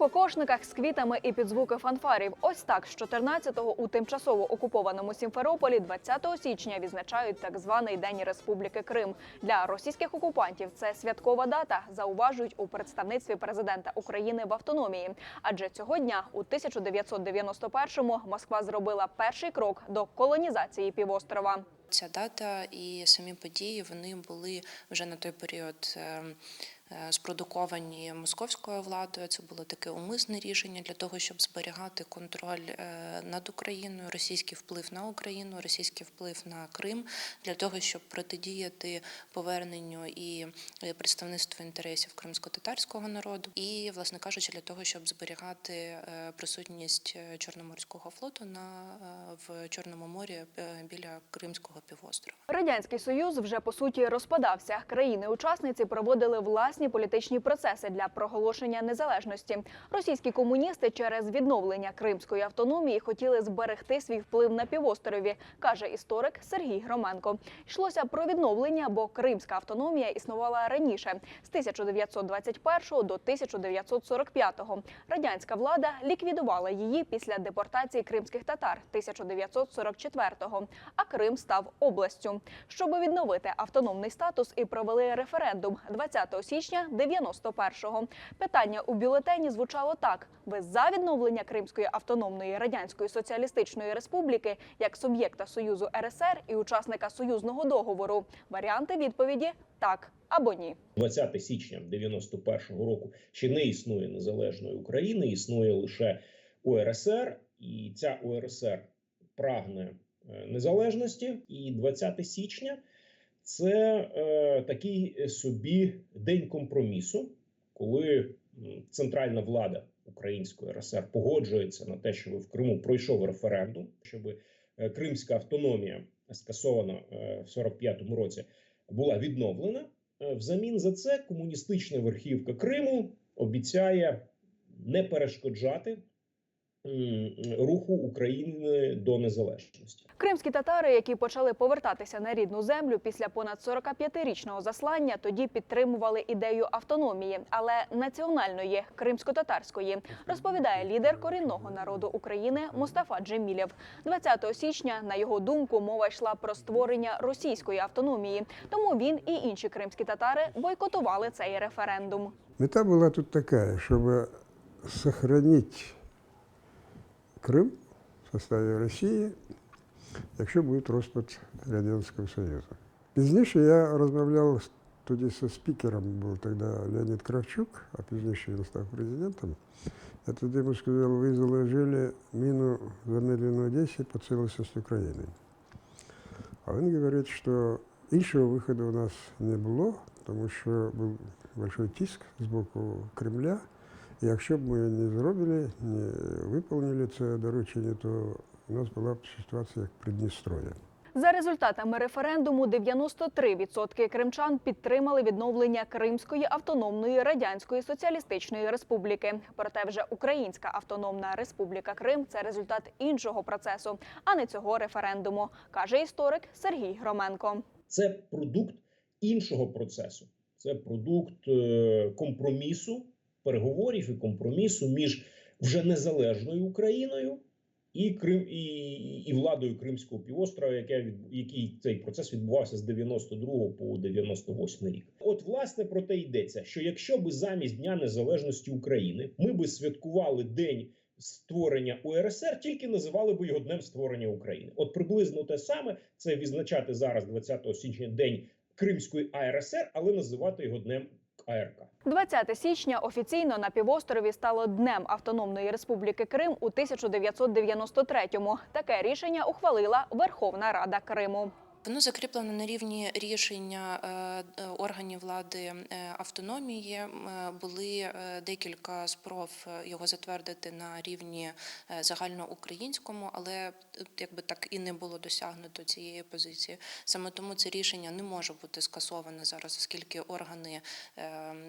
кокошниках з квітами і під звуки фанфарів. Ось так з 14-го у тимчасово окупованому Сімферополі 20 січня відзначають так званий День Республіки Крим. Для російських окупантів це святкова дата, зауважують у представництві президента України в автономії. Адже цього дня, у 1991-му, Москва зробила перший крок до колонізації півострова. Ця дата і самі події вони були вже на той період е, е, спродуковані московською владою. Це було таке умисне рішення для того, щоб зберігати контроль е, над Україною, російський вплив на Україну, російський вплив на Крим, для того, щоб протидіяти поверненню і е, представництву інтересів кримсько-татарського народу, і, власне кажучи, для того, щоб зберігати е, присутність е, Чорноморського флоту на е, в Чорному морі е, біля Кримського півострова. Радянський Союз вже по суті розпадався. Країни-учасниці проводили власні політичні процеси для проголошення незалежності. Російські комуністи через відновлення кримської автономії хотіли зберегти свій вплив на півострові, каже історик Сергій Громенко. Йшлося про відновлення, бо кримська автономія існувала раніше з 1921 до 1945. Радянська влада ліквідувала її після депортації кримських татар 1944-го, а Крим став областю. Щоб відновити автономний статус і провели референдум 20 січня 91-го. Питання у бюлетені звучало так: ви за відновлення Кримської автономної радянської соціалістичної республіки як суб'єкта Союзу РСР і учасника союзного договору. Варіанти відповіді так або ні. 20 січня 91-го року ще не існує незалежної України, існує лише УРСР, і ця УРСР прагне е, незалежності. І 20 січня це е, такий собі день компромісу, коли центральна влада Української РСР погоджується на те, щоб в Криму пройшов референдум, щоб е, кримська автономія скасована е, в 45-му році була відновлена. Е, Взамін за це комуністична верхівка Криму обіцяє не перешкоджати руху України до незалежності. Кримські татари, які почали повертатися на рідну землю після понад 45-річного заслання, тоді підтримували ідею автономії, але національної кримсько-татарської, розповідає лідер корінного народу України Мустафа Джемілєв. 20 січня, на його думку, мова йшла про створення російської автономії. Тому він і інші кримські татари бойкотували цей референдум. Мета была тут такая, чтобы сохранить Крым в составе Росії, якщо буде розпад Радянського Союзу. Пізніше я розмовляв з- тоді зі спікером, був тоді Леонід Кравчук, а пізніше він став президентом. Я тоді йому сказав, ви заложили міну замедленої Одесі по цілісності України. А він говорить, що іншого виходу у нас не було, тому що був великий тиск з боку Кремля. І якщо б ми не зробили, не виконали це доручення, то у нас була б ситуація як Придністров'я. За результатами референдуму 93% кримчан підтримали відновлення Кримської автономної радянської соціалістичної республіки. Проте вже Українська автономна республіка Крим це результат іншого процесу, а не цього референдуму, каже історик Сергій Громенко. Це продукт іншого процесу. Це продукт е, компромісу, переговорів і компромісу між вже незалежною Україною і Крим і, і владою Кримського півострова, від який цей процес відбувався з 92 по 98 рік. От власне про те йдеться, що якщо би замість Дня Незалежності України ми би святкували день створення УРСР, тільки називали би його днем створення України. От приблизно те саме це відзначати зараз, 20 січня, день Кримської АРСР, але називати його днем АРК. 20 січня офіційно на півострові стало Днем Автономної Республіки Крим у 1993-му. Таке рішення ухвалила Верховна Рада Криму. Воно закріплено на рівні рішення е, е, органів влади е, автономії. Були декілька спроб його затвердити на рівні загальноукраїнському, але якби так і не було досягнуто цієї позиції. Саме тому це рішення не може бути скасоване зараз, оскільки органи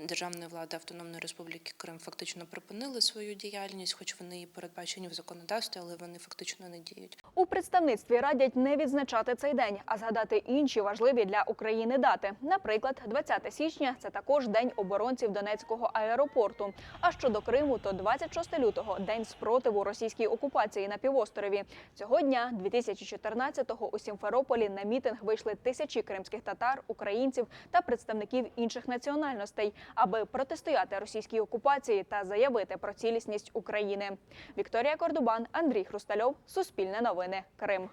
державної влади Автономної Республіки Крим фактично припинили свою діяльність, хоч вони і передбачені в законодавстві, але вони фактично не діють. У представництві радять не відзначати цей день, а згадати інші важливі для України дати. Наприклад, 20 січня це також день оборонців Донецького аеропорту. А щодо Криму, то 26 лютого день спротиву російській окупації на півострові. Цього дня, 2014-го, у Сімферополі на мітинг вийшли тисячі кримських татар, українців та представників інших національностей, аби протистояти російській окупації та заявити про цілісність України. Вікторія Кордубан, Андрій Хрустальов, Суспільне новини, Крим.